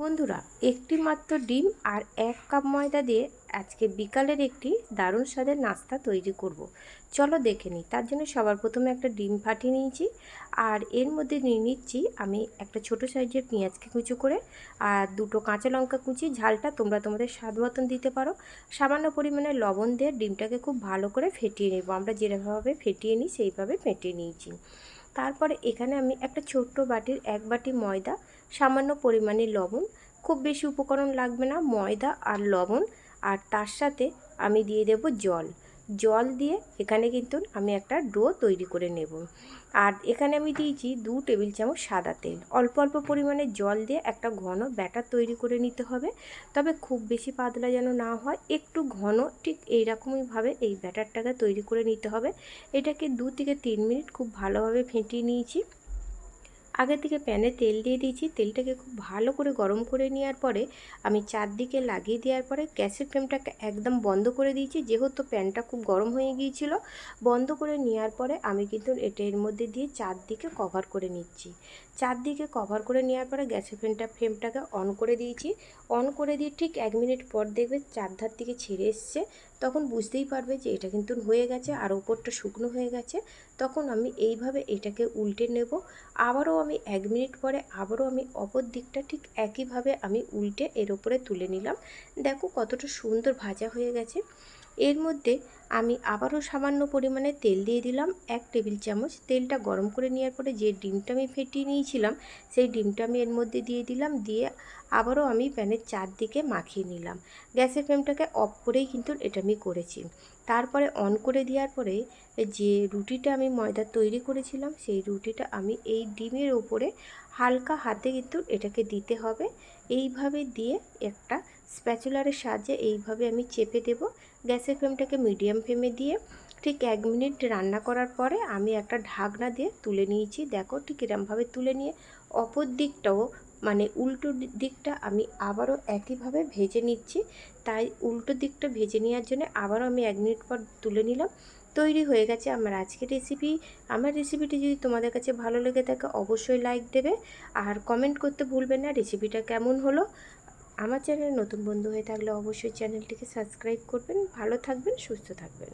বন্ধুরা, একটি মাত্র ডিম আর এক কাপ ময়দা দিয়ে আজকে বিকালের একটি দারুণ স্বাদের নাস্তা তৈরি করব। চলো দেখে নিই। তার জন্য সবার প্রথমে একটা ডিম ফাটিয়ে নিয়েছি আর এর মধ্যে নিয়ে নিচ্ছি আমি একটা ছোট সাইজের পেঁয়াজকে কুচু করে আর দুটো কাঁচা লঙ্কা কুচি। ঝালটা তোমরা তোমাদের স্বাদ মতন দিতে পারো। সামান্য পরিমাণে লবণ দিয়ে ডিমটাকে খুব ভালো করে ফেটিয়ে নেব। আমরা যেভাবে ফেটিয়ে নিই, সেইভাবে ফেটিয়ে নিয়েছি। তারপরে এখানে আমি একটা ছোট্ট বাটির এক বাটি ময়দা, সামান্য পরিমাণে লবণ, খুব বেশি উপকরণ লাগবে না, ময়দা আর লবণ, আর তার সাথে আমি দিয়ে দেব জল। জল দিয়ে এখানে কিন্তু আমি একটা ডো তৈরি করে নেব। আর এখানে আমি দিয়েছি দু টেবিল চামচ সাদা তেল। অল্প অল্প পরিমাণে জল দিয়ে একটা ঘন ব্যাটার তৈরি করে নিতে হবে। তবে খুব বেশি পাতলা যেন না হয়, একটু ঘন ঠিক এইরকমইভাবে এই ব্যাটারটাকে তৈরি করে নিতে হবে। এটাকে দু থেকে তিন মিনিট খুব ভালোভাবে ফেটিয়ে নিয়েছি। আগে থেকে প্যানে তেল দিয়ে দিয়েছি। তেলটাকে খুব ভালো করে গরম করে নেওয়ার পরে আমি চারদিকে লাগিয়ে দেওয়ার পরে গ্যাসের ফ্লেমটাকে একদম বন্ধ করে দিয়েছি। যেহেতু প্যানটা খুব গরম হয়ে গিয়েছিল, বন্ধ করে নেওয়ার পরে আমি কিন্তু এটা এর মধ্যে দিয়ে চারদিকে কভার করে নিচ্ছি। চারদিকে কভার করে নেওয়ার পরে গ্যাসের ফ্লেমটা, ফ্লেমটাকে অন করে দিয়েছি। অন করে দিয়ে ঠিক এক মিনিট পর দেখবে চারধার দিকে ছেড়ে এসছে। তখন বুঝতেই পারবে যে এটা কিন্তু হয়ে গেছে আর ওপরটা শুকনো হয়ে গেছে। তখন আমি এইভাবে এটাকে উল্টে নেব। আবারও আমি এক মিনিট পরে আবারও আমি অপর দিকটা ঠিক একইভাবে আমি উল্টে এর ওপরে তুলে নিলাম। দেখো কতটা সুন্দর ভাজা হয়ে গেছে। এর মধ্যে আমি আবারও সামান্য পরিমাণে তেল দিয়ে দিলাম। এক টেবিল চামচ তেলটা গরম করে নেওয়ার পরে যে ডিমটা আমি ফেটিয়ে নিয়েছিলাম, সেই ডিমটা আমি এর মধ্যে দিয়ে দিলাম। দিয়ে আবারও আমি প্যানের চারদিকে মাখিয়ে নিলাম। গ্যাসের ফ্লেমটাকে অফ করেই কিন্তু এটা আমি করেছি। তারপরে অন করে দেওয়ার পরে যে রুটিটা আমি ময়দা তৈরি করেছিলাম, সেই রুটিটা আমি এই ডিমের ওপরে হালকা হাতে কিন্তু এটাকে দিতে হবে। এইভাবে দিয়ে একটা স্প্যাচুলারের সাহায্যে এইভাবে আমি চেপে দেব। গ্যাসের ফ্লেমটাকে মিডিয়াম ফ্লেমে দিয়ে ঠিক এক মিনিট রান্না করার পরে আমি একটা ঢাকনা দিয়ে তুলে নিয়েছি। দেখো ঠিক এরমভাবে তুলে নিয়ে অপর দিকটাও মানে উল্টো দিকটা আমি আবারও একইভাবে ভেজে নিচ্ছি। তাই উল্টো দিকটা ভেজে নেওয়ার জন্য আবারও আমি এক মিনিট পর তুলে নিলাম। তৈরি হয়ে গেছে আমার আজকের রেসিপি। আমার রেসিপিটি যদি তোমাদের কাছে ভালো লেগে থাকে অবশ্যই লাইক দেবে। আর কমেন্ট করতে ভুলবেন না, রেসিপিটা কেমন হলো আমার চ্যানেল নতুন বন্ধু হয়ে থাকলে অবশ্যই চ্যানেলটিকে সাবস্ক্রাইব করবেন ভালো থাকবেন সুস্থ থাকবেন।